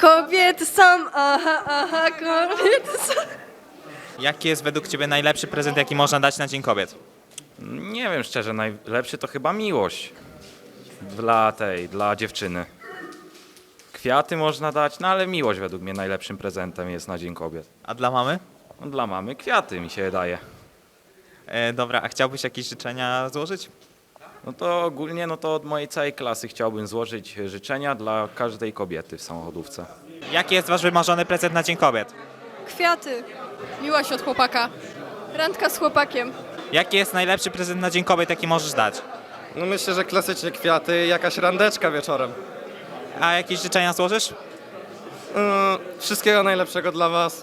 Kobiety są, aha, aha, kobiety są. Jaki jest według Ciebie najlepszy prezent, jaki można dać na Dzień Kobiet? Nie wiem szczerze, najlepszy to chyba miłość dla tej, dla dziewczyny. Kwiaty można dać, no ale miłość według mnie najlepszym prezentem jest na Dzień Kobiet. A dla mamy? No, dla mamy kwiaty mi się wydaje. E, dobra, a chciałbyś jakieś życzenia złożyć? No to ogólnie, no to od mojej całej klasy chciałbym złożyć życzenia dla każdej kobiety w samochodówce. Jaki jest Wasz wymarzony prezent na Dzień Kobiet? Kwiaty. Miłość od chłopaka. Randka z chłopakiem. Jaki jest najlepszy prezent na Dzień Kobiet, jaki możesz dać? No myślę, że klasycznie kwiaty, jakaś randeczka wieczorem. A jakieś życzenia złożysz? Mm, wszystkiego najlepszego dla Was.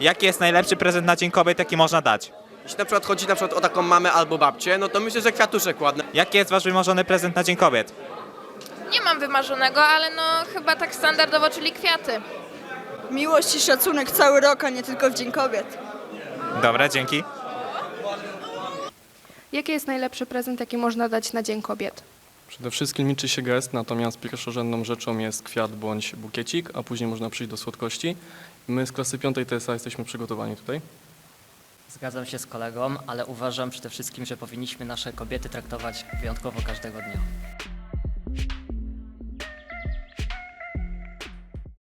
Jaki jest najlepszy prezent na Dzień Kobiet, jaki można dać? Jeśli na przykład chodzi na przykład o taką mamę albo babcię, no to myślę, że kwiatuszek ładny. Jaki jest Wasz wymarzony prezent na Dzień Kobiet? Nie mam wymarzonego, ale no chyba tak standardowo, czyli kwiaty. Miłość i szacunek cały rok, a nie tylko w Dzień Kobiet. Dobra, dzięki. Jaki jest najlepszy prezent, jaki można dać na Dzień Kobiet? Przede wszystkim liczy się gest, natomiast pierwszorzędną rzeczą jest kwiat bądź bukiecik, a później można przyjść do słodkości. My z klasy 5 TSA jesteśmy przygotowani tutaj. Zgadzam się z kolegą, ale uważam przede wszystkim, że powinniśmy nasze kobiety traktować wyjątkowo każdego dnia.